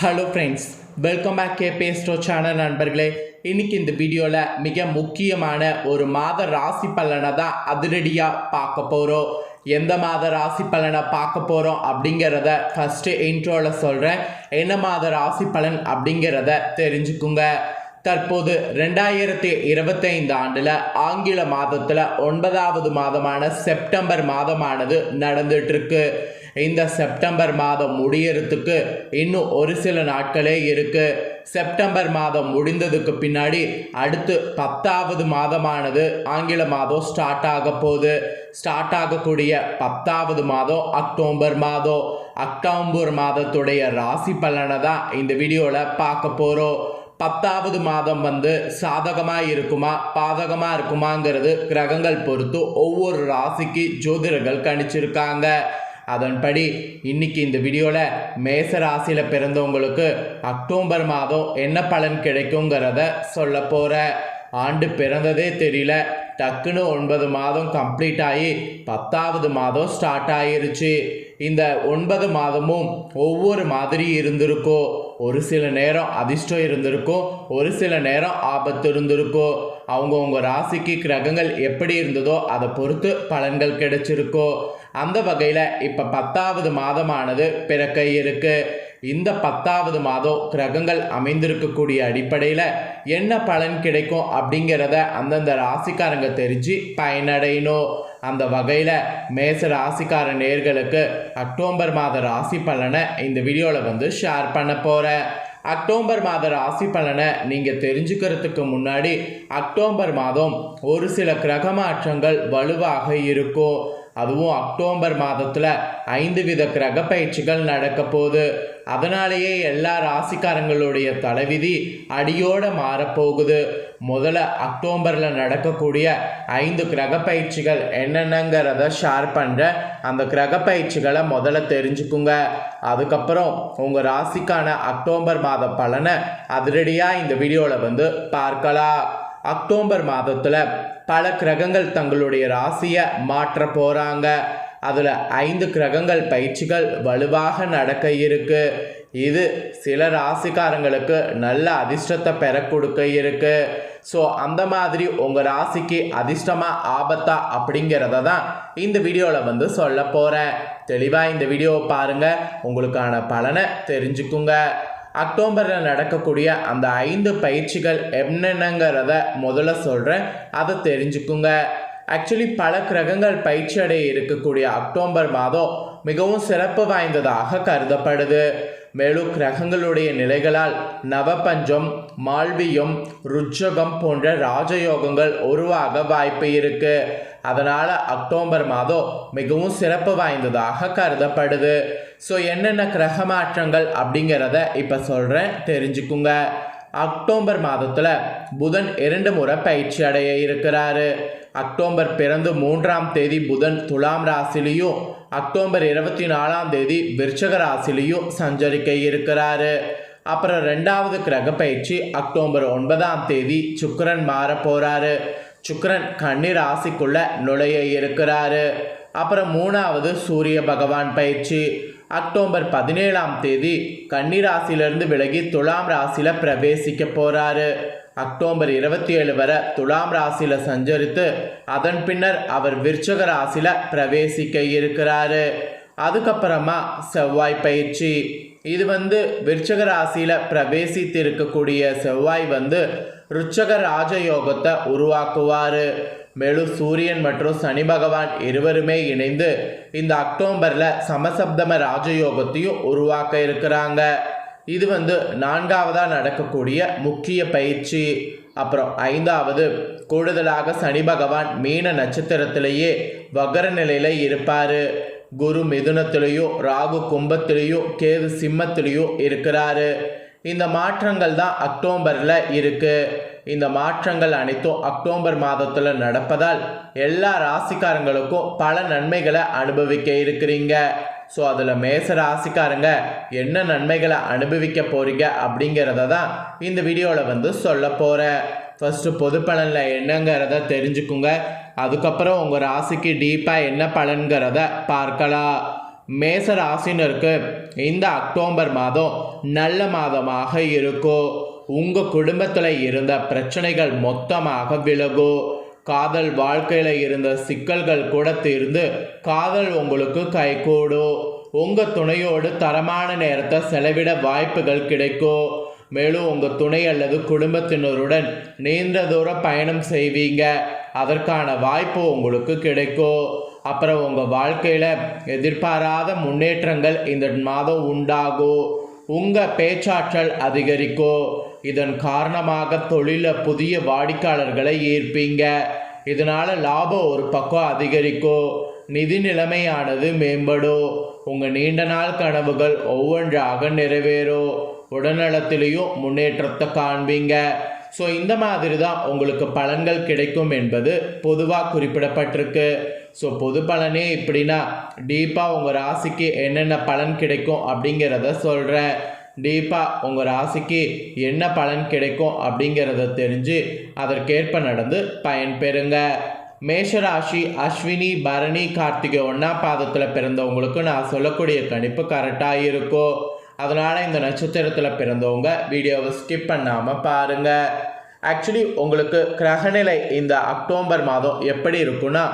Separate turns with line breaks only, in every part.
Hello friends welcome back கே பேஸ்டோ channel நண்பர்களே. இன்னைக்கு இந்த வீடியோவில் மிக முக்கியமான ஒரு மாத ராசி பலனை தான் அதிரடியாக பார்க்க போகிறோம் எந்த மாத ராசி பலனை பார்க்க போகிறோம் அப்படிங்கிறத ஃபஸ்ட்டு இன்ட்ரோவில் சொல்கிறேன் என்ன மாத ராசி பலன் அப்படிங்கிறத தெரிஞ்சுக்குங்க. தற்போது ரெண்டாயிரத்தி இருபத்தைந்து ஆண்டில் ஆங்கில மாதத்தில் ஒன்பதாவது மாதமான செப்டம்பர் மாதமானது நடந்துட்டுருக்கு இந்த செப்டம்பர் மாதம் முடியறதுக்கு இன்னும் ஒரு சில நாட்களே இருக்கு. செப்டம்பர் மாதம் முடிந்ததுக்கு பின்னாடி அடுத்து பத்தாவது மாதமானது ஆங்கில மாதம் ஸ்டார்ட் ஆக போகுது. ஸ்டார்ட் ஆகக்கூடிய பத்தாவது மாதம் அக்டோபர் மாதம். அக்டோபர் மாதத்துடைய ராசி பலனை தான் இந்த வீடியோவில் பார்க்க போகிறோம் பத்தாவது மாதம் வந்து சாதகமாக இருக்குமா பாதகமாக இருக்குமாங்கிறது கிரகங்கள் பொறுத்து ஒவ்வொரு ராசிக்கு ஜோதிடர்கள் கணிச்சிருக்காங்க. அதன்படி இன்னைக்கு இந்த வீடியோவில் மேச ராசியில் பிறந்தவங்களுக்கு அக்டோபர் மாதம் என்ன பலன் கிடைக்குங்கிறத சொல்ல போகிற ஆண்டு பிறந்ததே தெரியல. டக்குன்னு ஒன்பது மாதம் கம்ப்ளீட் ஆகி பத்தாவது மாதம் ஸ்டார்ட் ஆயிருச்சு. இந்த ஒன்பது மாதமும் ஒவ்வொரு மாதிரி இருந்திருக்கும். ஒரு சில நேரம் அதிர்ஷ்டம் இருந்திருக்கும் ஒரு சில நேரம் ஆபத்து இருந்திருக்கும். அவங்கவுங்க ராசிக்கு கிரகங்கள் எப்படி இருந்ததோ அதை பொறுத்து பலன்கள் கிடைச்சிருக்கோ அந்த வகையில் இப்போ பத்தாவது மாதமானது பிறக்க இருக்கு. இந்த பத்தாவது மாதம் கிரகங்கள் அமைந்திருக்கக்கூடிய அடிப்படையில் என்ன பலன் கிடைக்கும் அப்படிங்கிறத அந்தந்த ராசிக்காரங்க தெரிஞ்சு பயனடையணும். அந்த வகையில் மேச ராசிக்கார நேர்களுக்கு அக்டோபர் மாத ராசி பலனை இந்த வீடியோவில் வந்து ஷேர் பண்ண போகிறேன் அக்டோபர் மாத ராசி பலனை நீங்கள் தெரிஞ்சுக்கிறதுக்கு முன்னாடி அக்டோபர் மாதம் ஒரு சில கிரக மாற்றங்கள் வலுவாக இருக்கும். அதுவும் அக்டோபர் மாதத்தில் ஐந்து வித கிரக பயிற்சிகள் நடக்க போகுது. அதனாலேயே எல்லா ராசிக்காரங்களுடைய தலைவிதி அடியோடு மாறப்போகுது முதல்ல அக்டோபரில் நடக்கக்கூடிய ஐந்து கிரக பயிற்சிகள் என்னென்னங்கிறத ஷேர் பண்ணுற அந்த கிரக பயிற்சிகளை முதல்ல தெரிஞ்சுக்குங்க. அதுக்கப்புறம் உங்கள் ராசிக்கான அக்டோபர் மாத பலனை அதிரடியாக இந்த வீடியோவில் வந்து பார்க்கலாம். அக்டோபர் மாதத்தில் பல கிரகங்கள் தங்களுடைய ராசியை மாற்ற போகிறாங்க அதில் ஐந்து கிரகங்கள் பயிற்சிகள் வலுவாக நடக்க இருக்கு. இது சில ராசிக்காரங்களுக்கு நல்ல அதிர்ஷ்டத்தை பெற கொடுக்க இருக்கு. ஸோ அந்த மாதிரி உங்கள் ராசிக்கு அதிர்ஷ்டமாக ஆபத்தா அப்படிங்கிறத தான் இந்த வீடியோவில் வந்து சொல்ல போகிறேன் தெளிவாக இந்த வீடியோவை பாருங்கள் உங்களுக்கான பலனை தெரிஞ்சுக்குங்க. அக்டோபரில் நடக்கக்கூடிய அந்த ஐந்து பயிற்சிகள் என்னென்னங்கிறத முதல்ல சொல்கிறேன் அதை தெரிஞ்சுக்குங்க. ஆக்சுவலி பல கிரகங்கள் பயிற்சி அடைய இருக்கக்கூடிய அக்டோபர் மாதம் மிகவும் சிறப்பு வாய்ந்ததாக கருதப்படுது. மேலும் கிரகங்களுடைய நிலைகளால் நவபஞ்சம் மால்வியம் ருச்சகம் போன்ற ராஜயோகங்கள் உருவாக வாய்ப்பு இருக்கு. அதனால் அக்டோபர் மாதம் மிகவும் சிறப்பு வாய்ந்ததாக கருதப்படுது. ஸோ என்னென்ன கிரக மாற்றங்கள் அப்படிங்கிறத இப்போ சொல்கிறேன் தெரிஞ்சுக்குங்க. அக்டோபர் மாதத்தில் புதன் இரண்டு முறை பயிற்சி அடைய இருக்கிறாரு. அக்டோபர் பிறந்து மூன்றாம் தேதி புதன் துலாம் ராசிலையும் அக்டோபர் இருபத்தி நாலாம் தேதி விருச்சக ராசிலையும் சஞ்சரிக்க இருக்கிறாரு. அப்புறம் ரெண்டாவது கிரக பயிற்சி அக்டோபர் ஒன்பதாம் தேதி சுக்கரன் மாற போகிறாரு சுக்கரன் கன்னி ராசிக்குள்ள நுழைய இருக்கிறாரு. அப்புறம் மூணாவது சூரிய பகவான் பயிற்சி அக்டோபர் பதினேழாம் தேதி கன்னிராசியிலிருந்து விலகி துலாம் ராசியில் பிரவேசிக்க போகிறாரு அக்டோபர் இருபத்தி ஏழு வரை துலாம் ராசியில் சஞ்சரித்து அதன் பின்னர் அவர் விருச்சக ராசியில் பிரவேசிக்க இருக்கிறாரு. அதுக்கப்புறமா செவ்வாய் பயிற்சி. இது வந்து விருச்சக ராசியில் பிரவேசித்து இருக்கக்கூடிய செவ்வாய் வந்து ருச்சக ராஜயோகத்தை உருவாக்குவார். மேலும் சூரியன் மற்றும் சனி பகவான் இருவருமே இணைந்து இந்த அக்டோபரில் சமசப்தம ராஜயோகத்தையும் உருவாக்க இருக்கிறாங்க. இது வந்து நான்காவதாக நடக்கக்கூடிய முக்கிய பயிற்சி. அப்புறம் ஐந்தாவது கூடுதலாக சனி பகவான் மீன நட்சத்திரத்திலேயே வகர நிலையில் இருப்பார். குரு மிதுனத்திலையும் ராகு கும்பத்திலையும் கேது சிம்மத்திலையும் இருக்கிறாரு. இந்த மாற்றங்கள் தான் அக்டோபரில் இருக்குது இந்த மாற்றங்கள் அனைத்தும் அக்டோபர் மாதத்தில் நடப்பதால் எல்லா ராசிக்காரங்களுக்கும் பல நன்மைகளை அனுபவிக்க இருக்கிறீங்க. ஸோ அதில் மேச ராசிக்காரங்க என்ன நன்மைகளை அனுபவிக்க போகிறீங்க அப்படிங்கிறத தான் இந்த வீடியோவில் வந்து சொல்ல போகிறேன் ஃபஸ்ட்டு பொது பலனில் என்னங்கிறத தெரிஞ்சுக்குங்க. அதுக்கப்புறம் உங்கள் ராசிக்கு டீப்பாக என்ன பலன்கிறத பார்க்கலாம். மேச ராசினருக்கு இந்த அக்டோபர் மாதம் நல்ல மாதமாக இருக்கும். உங்கள் குடும்பத்தில் இருந்த பிரச்சனைகள் மொத்தமாக விலகும் காதல் வாழ்க்கையில் இருந்த சிக்கல்கள் கூட தீர்ந்து காதல் உங்களுக்கு கைகூடும் உங்கள் துணையோடு தரமான நேரத்தை செலவிட வாய்ப்புகள் கிடைக்கும் மேலும் உங்கள் துணை அல்லது குடும்பத்தினருடன் நீண்ட தூர பயணம் செய்வீங்க. அதற்கான வாய்ப்பு உங்களுக்கு கிடைக்கும் அப்புறம் உங்கள் வாழ்க்கையில் எதிர்பாராத முன்னேற்றங்கள் இந்த மாதம் உண்டாகும் உங்கள் பேச்சாற்றல் அதிகரிக்கும் இதன் காரணமாக தொழிலில் புதிய வாடிக்கையாளர்களை ஈர்ப்பீங்க. இதனால் லாபம் ஒரு பக்கம் அதிகரிக்கும். நிதி நிலைமையானது மேம்படும். உங்கள் நீண்ட நாள் கனவுகள் ஒவ்வொன்றாக நிறைவேறும். உடல்நலத்திலையும் முன்னேற்றத்தை காண்பீங்க. ஸோ இந்த மாதிரி தான் உங்களுக்கு பலன்கள் கிடைக்கும் என்பது பொதுவாக குறிப்பிடப்பட்டிருக்கு. ஸோ பொது பலனே இப்படின்னா டீப்பாக உங்கள் ராசிக்கு என்னென்ன பலன் கிடைக்கும் அப்படிங்கிறத சொல்கிறேன் டீப்பாக உங்கள் ராசிக்கு என்ன பலன் கிடைக்கும் அப்படிங்கிறத தெரிஞ்சு அதற்கேற்ப நடந்து பயன்பெறுங்க மேஷராசி அஸ்வினி பரணி கார்த்திகை ஒன்றா பாதத்தில் பிறந்தவங்களுக்கு நான் சொல்லக்கூடிய கணிப்பு கரெக்டாக இருக்கும். அதனால் இந்த நட்சத்திரத்தில் பிறந்தவங்க வீடியோவை ஸ்கிப் பண்ணாமல் பாருங்கள் ஆக்சுவலி உங்களுக்கு கிரகநிலை இந்த அக்டோபர் மாதம் எப்படி இருக்குன்னா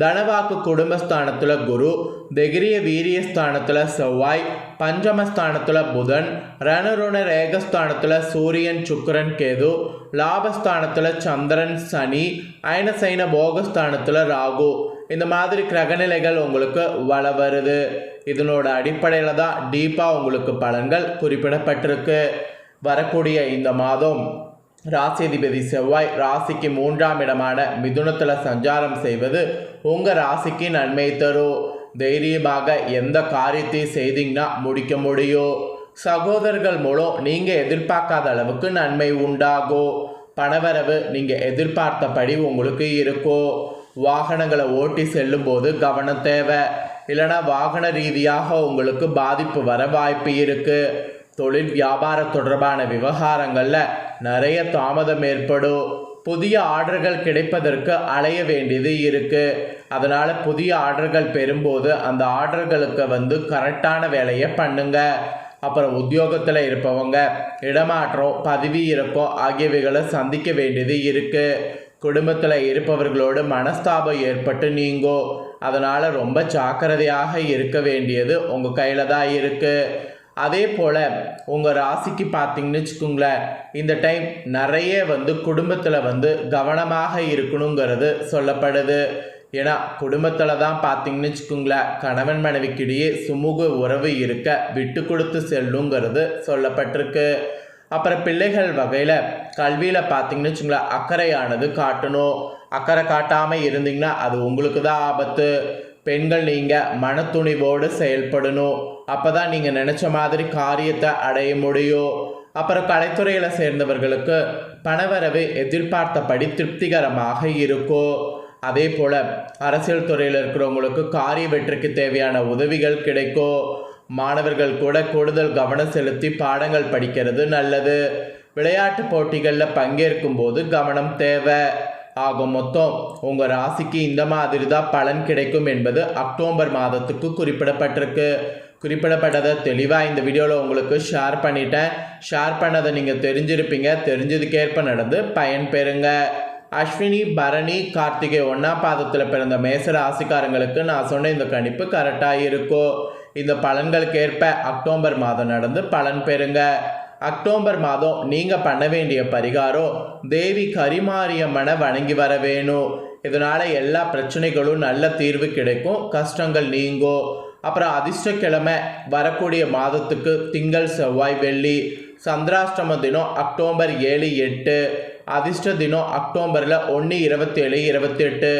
தனவாக்கு குடும்பஸ்தானத்தில் குரு திகிரிய வீரியஸ்தானத்தில் செவ்வாய் பஞ்சமஸ்தானத்தில் புதன் ரணருண ரேகஸ்தானத்தில் சூரியன் சுக்கரன் கேது லாபஸ்தானத்தில் சந்திரன் சனி அயனசைன போகஸ்தானத்தில் ராகு. இந்த மாதிரி கிரகநிலைகள் உங்களுக்கு வள வருது. இதனோட அடிப்படையில் தான் டீப்பாக உங்களுக்கு பலன்கள் குறிப்பிடப்பட்டிருக்கு. வரக்கூடிய இந்த மாதம் ராசிதிபதி செவ்வாய் ராசிக்கு மூன்றாம் இடமான மிதுனத்தில் சஞ்சாரம் செய்வது உங்கள் ராசிக்கு நன்மை தரும். தைரியமாக எந்த காரியத்தையும் செய்தீங்கன்னா முடிக்க முடியும். சகோதரர்கள் மூலம் நீங்கள் எதிர்பார்க்காத அளவுக்கு நன்மை உண்டாகும். பணவரவு நீங்கள் எதிர்பார்த்தபடி உங்களுக்கு இருக்கும். வாகனங்களை ஓட்டி செல்லும்போது கவனம் தேவை. இல்லைனா வாகன ரீதியாக உங்களுக்கு பாதிப்பு வர வாய்ப்பு இருக்குது தொழில் வியாபார தொடர்பான விவகாரங்களில் நிறைய தாமதம் ஏற்படும். புதிய ஆர்டர்கள் கிடைப்பதற்கு அலைய வேண்டியது இருக்குது அதனால் புதிய ஆர்டர்கள் பெறும்போது அந்த ஆர்டர்களுக்கு வந்து கரெக்டான வேலையை பண்ணுங்க. அப்புறம் உத்தியோகத்தில் இருப்பவங்க இடமாற்றம் பதவி இறக்கம் ஆகியவைகளை சந்திக்க வேண்டியது இருக்குது குடும்பத்தில் இருப்பவர்களோடு மனஸ்தாபம் ஏற்பட்டு நீங்கோ. அதனால் ரொம்ப ஜாக்கிரதையாக இருக்க வேண்டியது உங்கள் கையில் தான் இருக்குது அதே போல் உங்கள் ராசிக்கு பார்த்தீங்கன்னு வச்சுக்கோங்களேன் இந்த டைம் நிறைய வந்து குடும்பத்தில் வந்து கவனமாக இருக்கணுங்கிறது சொல்லப்படுது. ஏன்னா குடும்பத்தில் தான் பார்த்தீங்கன்னு வச்சுக்கோங்களேன் கணவன் மனைவிக்கிடையே சுமூக உறவு இருக்க விட்டு கொடுத்து செல்லுங்கிறது சொல்லப்பட்டிருக்கு. அப்புறம் பிள்ளைகள் வகையில் கல்வியில் பார்த்தீங்கன்னு வச்சுங்களேன் அக்கறையானது காட்டணும். அக்கறை காட்டாமல் இருந்தீங்கன்னா அது உங்களுக்கு தான் ஆபத்து. பெண்கள் நீங்கள் மனத்துணிவோடு செயல்படணும். அப்போ தான் நீங்கள் நினச்ச மாதிரி காரியத்தை அடைய முடியும். அப்புறம் கலைத்துறையில் சேர்ந்தவர்களுக்கு பணவரவு எதிர்பார்த்தபடி திருப்திகரமாக இருக்கும். அதே போல் அரசியல் துறையில் இருக்கிறவங்களுக்கு காரிய வெற்றிக்கு தேவையான உதவிகள் கிடைக்கும். மாணவர்கள் கூட கூடுதல் கவனம் செலுத்தி பாடங்கள் படிக்கிறது நல்லது. விளையாட்டு போட்டிகளில் பங்கேற்கும் போது கவனம் தேவை. ஆக மொத்தம் உங்கள் ராசிக்கு இந்த மாதிரி தான் பலன் கிடைக்கும் என்பது அக்டோபர் மாதத்துக்கு குறிப்பிடப்பட்டிருக்கு. குறிப்பிடப்பட்டதை தெளிவாக இந்த வீடியோவில் உங்களுக்கு ஷேர் பண்ணிட்டேன். ஷேர் பண்ணதை நீங்கள் தெரிஞ்சிருப்பீங்க. தெரிஞ்சதுக்கேற்ப நடந்து பயன் பெறுங்க. அஸ்வினி பரணி கார்த்திகை ஒன்றா பாதத்தில் பிறந்த மேச ராசிக்காரங்களுக்கு நான் சொன்ன இந்த கணிப்பு கரெக்டாக இருக்கும். இந்த பலன்களுக்கு ஏற்ப அக்டோபர் மாதம் நடந்து பலன் பெறுங்க. அக்டோபர் மாதம் நீங்கள் பண்ண வேண்டிய பரிகாரம் தேவி கரிமாரியம்மனை வணங்கி வர வேணும். இதனால் எல்லா பிரச்சனைகளும் நல்ல தீர்வு கிடைக்கும் கஷ்டங்கள் நீங்கும். அப்புறம் அதிர்ஷ்டக்கிழமை வரக்கூடிய மாதத்துக்கு திங்கள் செவ்வாய் வெள்ளி சந்திராஷ்டம தினம் அக்டோபர் ஏழு எட்டு அதிர்ஷ்ட தினம் அக்டோபரில் ஒன்று இருபத்தேழு இருபத்தெட்டு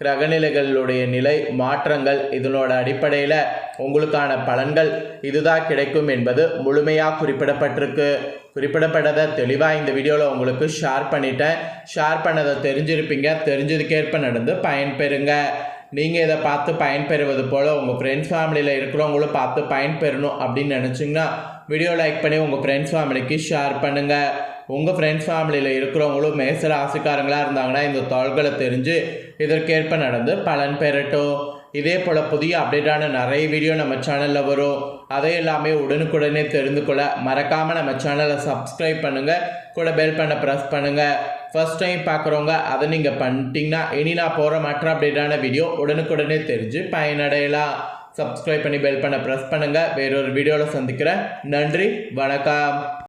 கிரகநிலைகளுடைய நிலை மாற்றங்கள் இதனோட அடிப்படையில் உங்களுக்கான பலன்கள் இதுதான் கிடைக்கும் என்பது முழுமையாக குறிப்பிடப்பட்டிருக்கு. குறிப்பிடப்பட்டதை தெளிவாக இந்த வீடியோவில் உங்களுக்கு ஷேர் பண்ணிட்டேன். ஷேர் பண்ணதை தெரிஞ்சிருப்பீங்க. தெரிஞ்சதுக்கேற்ப நடந்து பயன்பெறுங்க. நீங்கள் இதை பார்த்து பயன்பெறுவது போல் உங்கள் ஃப்ரெண்ட்ஸ் ஃபேமிலியில் இருக்கிறவங்களும் பார்த்து பயன்பெறணும் அப்படின்னு நினச்சிங்கன்னா வீடியோ லைக் பண்ணி உங்கள் ஃப்ரெண்ட்ஸ் ஃபேமிலிக்கு ஷேர் பண்ணுங்கள் உங்கள் ஃப்ரெண்ட்ஸ் ஃபேமிலியில் இருக்கிறவங்களும் மேச ராசிக்காரங்களாக இருந்தாங்கன்னா இந்த தாள்களை தெரிஞ்சு இதற்கேற்ப நடந்து பலன் பெறட்டும். இதே போல் புதிய அப்டேட்டான நிறைய வீடியோ நம்ம சேனலில் வரும். அதை எல்லாமே உடனுக்குடனே தெரிந்து கொள்ள மறக்காமல் நம்ம சேனலை சப்ஸ்கிரைப் பண்ணுங்கள் கூட பெல் பண்ண ப்ரெஸ் பண்ணுங்கள் ஃபஸ்ட் டைம் பார்க்குறவங்க அதை நீங்கள் பண்ணிட்டீங்கன்னா இனி நான் போகிற மற்ற அப்டேட்டான வீடியோ உடனுக்குடனே தெரிஞ்சு பயனடையலாம். சப்ஸ்கிரைப் பண்ணி பெல் பண்ண ப்ரெஸ் பண்ணுங்கள் வேறொரு வீடியோவில் சந்திக்கிறேன். நன்றி வணக்கம்.